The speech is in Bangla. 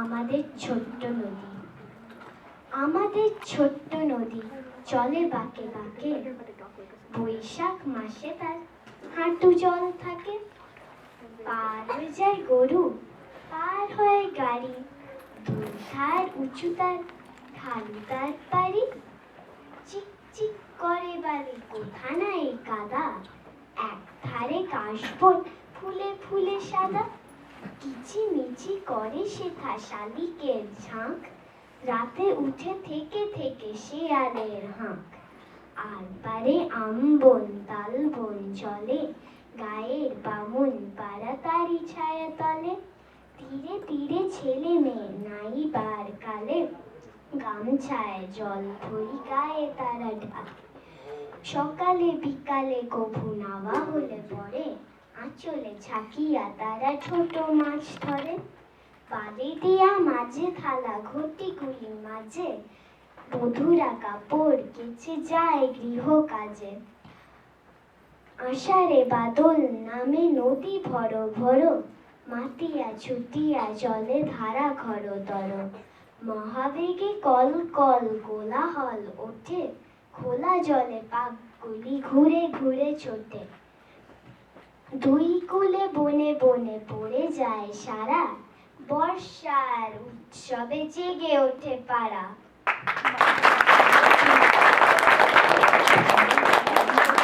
আমাদের ছোট্ট নদী। আমাদের ছোট্ট নদী চলে বাঁকে বাঁকে। বৈশাখ মাসে তার হাঁটু জল থাকে। পার হয়ে যায় গরু, পার হয় গাড়ি। দুধার উঁচু তার ঢালু তার পারি চিক চিক করে বালি কোথা নাই কাদা? এক ধারে কাশবন, ফুলে ফুলে সাদা। কিচিমিচি করে সেথা শালিকের ঝাঁক। রাতে উঠে থেকে থেকে শেয়ালের হাঁক। আর পারে আমবন তালবন চলে, গায়ের বামুন পাড়া ছায়া তলে। তীরে তীরে ছেলে মেয়ে নাই বার কালে, গামছায় জল ভরি গায়ে তারা ঢাকে সকালে বিকালে কভু নাওয়া হলে পরে আঁচলে ছাকিয়া তারা ছোট মাছ ধরে। বালি দিয়া মাঝে থালা ঘটিগুলি মাঝে। বধুরা কাপড় কেচে যায় গৃহ কাজে। আষাঢ়ে বাদল নামে নদী ভর ভর। মাতিয়া ছুটিয়া জলে ধারা ঘর তর মহাবেগে কল কল কোলাহল ওঠে। খোলা জলে পাকগুলি ঘুরে ঘুরে ছোটে। দুই কুলে বনে বনে পড়ে যায় সারা। বর্ষার উৎসবে জেগে ওঠে পাড়া।